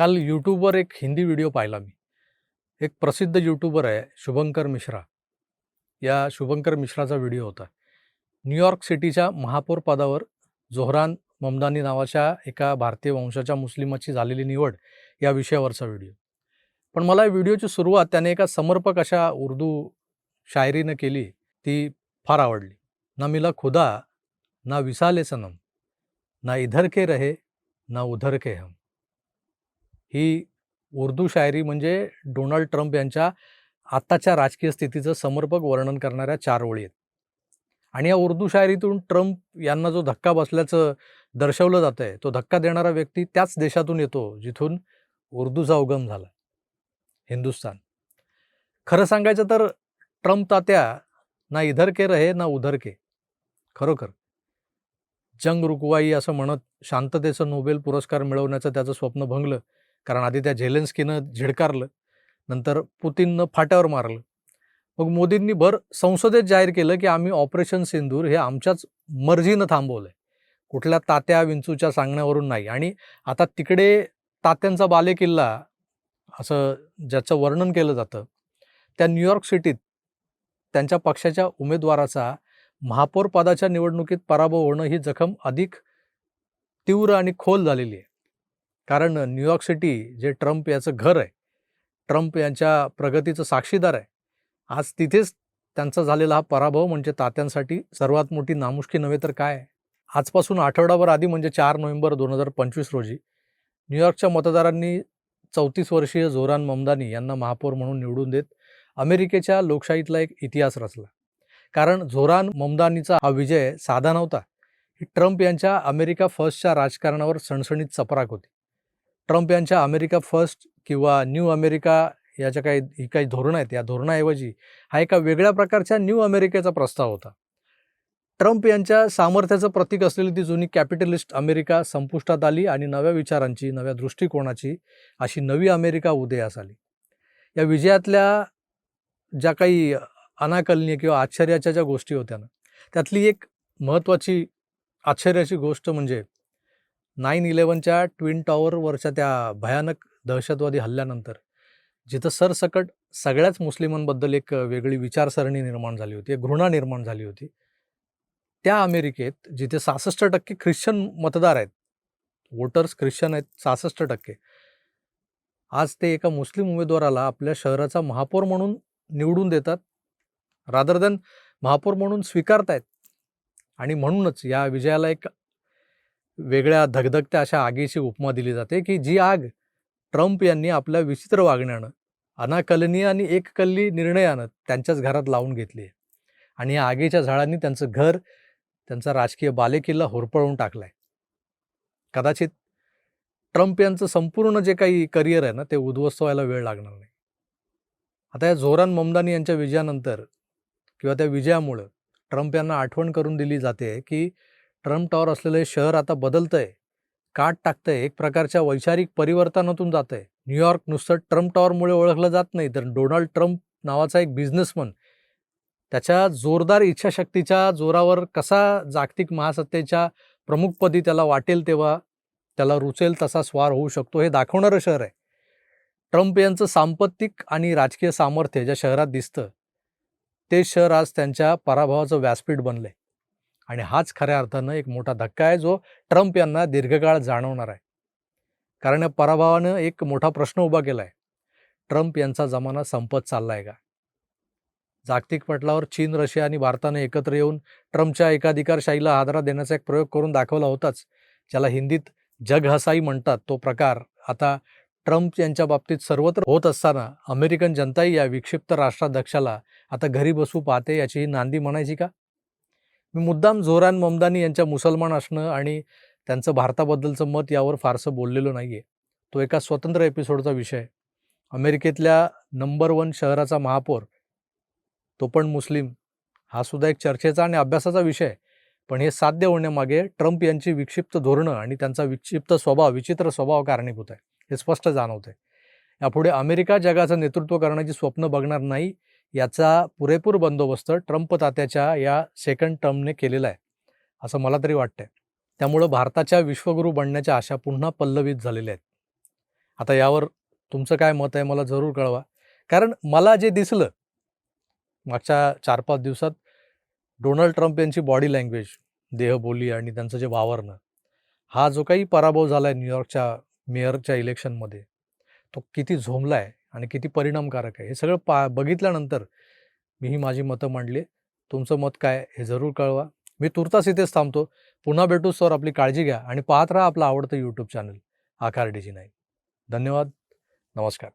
काल यूट्यूबवर एक हिंदी व्हिडिओ पाहिला मी. एक प्रसिद्ध यूट्यूबर आहे शुभंकर मिश्रा. या शुभंकर मिश्राचा व्हिडिओ होता. न्यूयॉर्क सिटीच्या महापौर पदावर जोहरान ममदानी नावाच्या एका भारतीय वंशाच्या मुस्लिमाची झालेली निवड या विषयावरचा व्हिडिओ. पण मला या व्हिडिओची सुरुवात त्याने एका समर्पक अशा उर्दू शायरीनं केली ती फार आवडली. ना मिला खुदा ना विसाले सनम ना इधर के रहे ना उधर के हम. ही उर्दू शायरी म्हणजे डोनाल्ड ट्रम्प यांच्या आत्ताच्या राजकीय स्थितीचं समर्पक वर्णन करणाऱ्या चार ओळी आहेत. आणि या उर्दू शायरीतून ट्रम्प यांना जो धक्का बसल्याचं दर्शवलं जातं आहे तो धक्का देणारा व्यक्ती त्याच देशातून येतो जिथून उर्दूचा उगम झाला हिंदुस्थान खरं सांगायचं तर ट्रम्प तात्या ना इधर के रहे ना उधर के खरोखर. जंग रुकवाई असं म्हणत शांततेचं नोबेल पुरस्कार मिळवण्याचं त्याचं स्वप्न भंगलं कारण आधी त्या झेलेन्स्कीनं झिडकारलं नंतर पुतीननं फाट्यावर मारलं. मग मोदींनी भर संसदेत जाहीर केलं की आम्ही ऑपरेशन सिंदूर हे आमच्याच मर्जीनं थांबवलं आहे कुठल्या तात्या विंचूच्या सांगण्यावरून नाही. आणि आता तिकडे तात्यांचा बालेकिल्ला असं ज्याचं वर्णन केलं जातं त्या न्यूयॉर्क सिटीत त्यांच्या पक्षाच्या उमेदवाराचा महापौर पदाच्या निवडणुकीत पराभव होणं ही जखम अधिक तीव्र आणि खोल झालेली आहे. कारण न्यूयॉर्क सिटी जे ट्रम्प याचं घर आहे ट्रम्प यांच्या प्रगतीचं साक्षीदार आहे. आज तिथेच त्यांचा झालेला हा पराभव म्हणजे तात्यांसाठी सर्वात मोठी नामुष्की नव्हे तर काय? आजपासून आठवडाभर आधी म्हणजे चार नोव्हेंबर दोन हजार पंचवीस रोजी न्यूयॉर्कच्या मतदारांनी चौतीस वर्षीय झोरान ममदानी यांना महापौर म्हणून निवडून देत अमेरिकेच्या लोकशाहीतला एक इतिहास रचला. कारण झोरान ममदानीचा हा विजय साधा नव्हता. ही ट्रम्प यांच्या अमेरिका फर्स्टच्या राजकारणावर सणसणीत चपराक होती. ट्रम्प यांच्या अमेरिका फर्स्ट किंवा न्यू अमेरिका याच्या काही ही काही धोरणं आहेत. या धोरणाऐवजी हा एका वेगळ्या प्रकारच्या न्यू अमेरिकेचा प्रस्ताव होता. ट्रम्प यांच्या सामर्थ्याचं प्रतीक असलेली ती जुनी कॅपिटलिस्ट अमेरिका संपुष्टात आली आणि नव्या विचारांची नव्या दृष्टिकोनाची अशी नवी अमेरिका उदयास आली. या विजयातल्या ज्या काही अनाकलनीय किंवा आश्चर्याच्या ज्या गोष्टी होत्या ना त्यातली एक महत्त्वाची आश्चर्याची गोष्ट म्हणजे नाईन इलेवनच्या ट्विन टॉवरवरच्या त्या भयानक दहशतवादी हल्ल्यानंतर जिथं सरसकट सगळ्याच मुस्लिमांबद्दल एक वेगळी विचारसरणी निर्माण झाली होती एक घृणा निर्माण झाली होती. त्या अमेरिकेत जिथे सहासष्ट टक्के ख्रिश्चन मतदार आहेत वोटर्स ख्रिश्चन आहेत सहासष्ट टक्के आज ते एका मुस्लिम उमेदवाराला आपल्या शहराचा महापौर म्हणून निवडून देतात रादर दॅन महापौर म्हणून स्वीकारतायत. आणि म्हणूनच या विजयाला एक वेगळ्या धगधगत्या अशा आगीची उपमा दिली जाते की जी आग ट्रम्प यांनी आपल्या विचित्र वागण्यानं अनाकलनीय आणि एककल्ली निर्णयानं त्यांच्याच घरात लावून घेतली आहे. आणि या आगीच्या झाडांनी त्यांचं घर त्यांचा राजकीय बालेकिल्ला होरपळून टाकला आहे कदाचित ट्रम्प यांचं संपूर्ण जे काही करिअर आहे ना ते उद्ध्वस्त व्हायला वेळ लागणार नाही. आता या जोरान ममदानी यांच्या विजयानंतर किंवा त्या विजयामुळं ट्रम्प यांना आठवण करून दिली जाते की ट्रम्प टॉवर असलेलं हे शहर आता बदलतंय. काट टाकतंय. एक प्रकारच्या वैचारिक परिवर्तनातून जात आहे न्यूयॉर्क नुसतं ट्रम्प टॉवरमुळे ओळखलं जात नाही तर डोनाल्ड ट्रम्प नावाचा एक बिझनेसमन. त्याच्या जोरदार इच्छाशक्तीच्या जोरावर कसा जागतिक महासत्तेच्या प्रमुखपदी त्याला वाटेल तेव्हा त्याला रुचेल तसा स्वार होऊ शकतो हे दाखवणारं शहर आहे. ट्रम्प यांचं सांपत्तिक आणि राजकीय सामर्थ्य ज्या शहरात दिसतं ते शहर आज त्यांच्या पराभवाचं व्यासपीठ बनलंय. आणि हाच खऱ्या अर्थानं एक मोठा धक्का आहे जो ट्रम्प यांना दीर्घकाळ जाणवणार आहे. कारण या पराभवानं एक मोठा प्रश्न उभा केला आहे ट्रम्प यांचा जमाना संपत चालला आहे का? जागतिक पटलावर चीन रशिया आणि भारतानं एकत्र येऊन ट्रम्पच्या एकाधिकारशाहीला आधारा देण्याचा एक प्रयोग करून दाखवला होताच. ज्याला हिंदीत जगहसाई म्हणतात तो प्रकार आता ट्रम्प यांच्या बाबतीत सर्वत्र होत असताना अमेरिकन जनताही या विक्षिप्त राष्ट्राध्यक्षाला आता घरी बसू पाहते याची नांदी म्हणायची का? मी मुद्दाम झोरान ममदानी यांच्या मुसलमान असणं आणि त्यांचं भारताबद्दलचं मत यावर फारसं बोललेलो नाही आहे तो एका स्वतंत्र एपिसोडचा विषय. अमेरिकेतल्या नंबर वन शहराचा महापौर तो पण मुस्लिम. हा सुद्धा एक चर्चेचा आणि अभ्यासाचा विषय. पण हे साध्य होण्यामागे ट्रम्प यांची विक्षिप्त धोरणं आणि त्यांचा विक्षिप्त स्वभाव विचित्र स्वभाव कारणीभूत आहे. हे स्पष्ट जाणवत आहे यापुढे अमेरिका जगाचं नेतृत्व करण्याची स्वप्न बघणार नाही याचा पुरेपूर बंदोबस्त ट्रम्प तात्याच्या या सेकंड टर्मने केलेला आहे असं मला तरी वाटतंय. त्यामुळं भारताच्या विश्वगुरू बनण्याच्या आशा पुन्हा पल्लवित झालेल्या आहेत. आता यावर तुमचं काय मत आहे मला जरूर कळवा. कारण मला जे दिसलं मागच्या चार पाच दिवसात डोनाल्ड ट्रम्प यांची बॉडी लँग्वेज देहबोली आणि त्यांचं जे वावरणं हा जो काही पराभव झाला आहे न्यूयॉर्कच्या मेयरच्या इलेक्शनमध्ये तो किती झोंबला आहे आणि किती परिणामकारक आहे. हे सगळं पा बघितल्यानंतर मी ही माझी मतं मांडली. तुमचं मत काय हे जरूर कळवा. मी तुर्तास इथेच थांबतो. पुन्हा भेटू. सर आपली काळजी घ्या आणि पाहत राहा आपलं आवडतं यूट्यूब चॅनल आकार डीजी नाही धन्यवाद. नमस्कार.